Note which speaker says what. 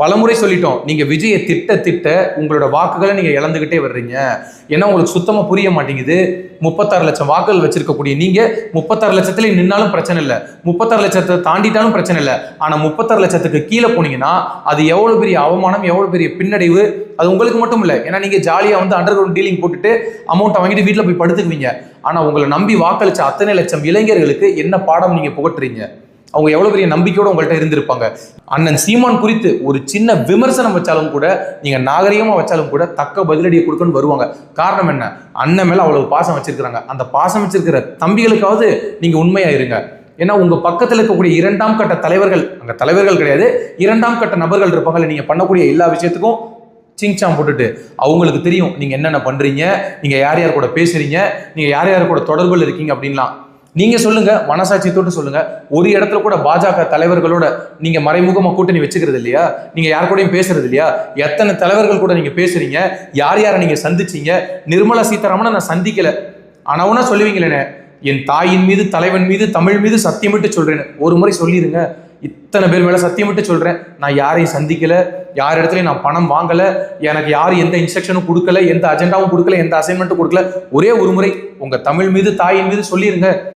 Speaker 1: பலமுறை சொல்லிட்டோம். நீங்க விஜயை திட்ட திட்ட உங்களோட வாக்குகளை நீங்க இழந்துகிட்டே வர்றீங்க. ஏன்னா உங்களுக்கு சுத்தமா புரிய மாட்டேங்குது. முப்பத்தாறு லட்சம் வாக்குகள் வச்சிருக்கக்கூடிய நீங்க முப்பத்தாறு லட்சத்துல நின்னாலும் பிரச்சனை இல்லை. முப்பத்தாறு லட்சத்தை தாண்டிட்டாலும் பிரச்சனை இல்லை. ஆனா முப்பத்தாறு லட்சத்துக்கு கீழே போனீங்கன்னா அது எவ்வளவு பெரிய அவமானம் எவ்வளவு பெரிய பின்னடைவு அது உங்களுக்கு மட்டும் இல்லை. ஏன்னா நீங்க ஜாலியா வந்து அண்டர் கிரவுண்ட் டீலிங் போட்டுட்டு அமௌண்ட்டை வாங்கிட்டு வீட்டில் போய் படுத்துக்குவீங்க. ஆனா உங்களை நம்பி வாக்களிச்ச அத்தனை லட்சம் இளைஞர்களுக்கு என்ன பாடம் நீங்க புகட்டுறீங்க? அவங்க எவ்வளவு பெரிய நம்பிக்கையோட உங்கள்கிட்ட இருந்திருப்பாங்க. அண்ணன் சீமான் குறித்து ஒரு சின்ன விமர்சனம் வச்சாலும் கூட நீங்க நாகரிகமா வச்சாலும் கூட தக்க பதிலடியை கொடுக்கணும்னு வருவாங்க. காரணம் என்ன? அண்ணன் மேல அவ்வளவு பாசம் வச்சிருக்கிறாங்க. அந்த பாசம் வச்சிருக்கிற தம்பிகளுக்காவது நீங்க உண்மையா இருங்க. ஏன்னா உங்க பக்கத்தில் இருக்கக்கூடிய இரண்டாம் கட்ட தலைவர்கள் அங்க தலைவர்கள் கிடையாது இரண்டாம் கட்ட நபர்கள் இருப்பாங்கல்ல நீங்க பண்ணக்கூடிய எல்லா விஷயத்துக்கும் சிங்சாம் போட்டுட்டு அவங்களுக்கு தெரியும் நீங்க என்னென்ன பண்றீங்க நீங்க யார் யார் கூட பேசுறீங்க நீங்க யார் யார் கூட தொடர்பில் இருக்கீங்க அப்படின்லாம். நீங்க சொல்லுங்க மனசாட்சியத்தோட்டு சொல்லுங்க. ஒரு இடத்துல கூட பாஜக தலைவர்களோட நீங்க மறைமுகமா கூட்டணி வச்சுக்கிறது இல்லையா? நீங்க யார் கூடயும் பேசுறது இல்லையா? எத்தனை தலைவர்கள் கூட நீங்க பேசுறீங்க? யார் யாரை நீங்க சந்திச்சீங்க? நிர்மலா சீதாராமனை நான் சந்திக்கல. ஆனவுனா சொல்லுவீங்களேனே என் தாயின் மீது தலைவன் மீது தமிழ் மீது சத்தியமிட்டு சொல்றேன் ஒரு முறை சொல்லிடுங்க இத்தனை பேர் மேல சத்தியமிட்டு சொல்றேன். நான் யாரையும் சந்திக்கல. யார் இடத்துலயும் நான் பணம் வாங்கல. எனக்கு யார் எந்த இன்ஸ்ட்ரக்ஷனும் கொடுக்கல. எந்த அஜெண்டாவும் கொடுக்கல. எந்த அசைன்மெண்ட்டும் கொடுக்கல. ஒரே ஒரு முறை உங்க தமிழ் மீது தாயின் மீது சொல்லிருங்க.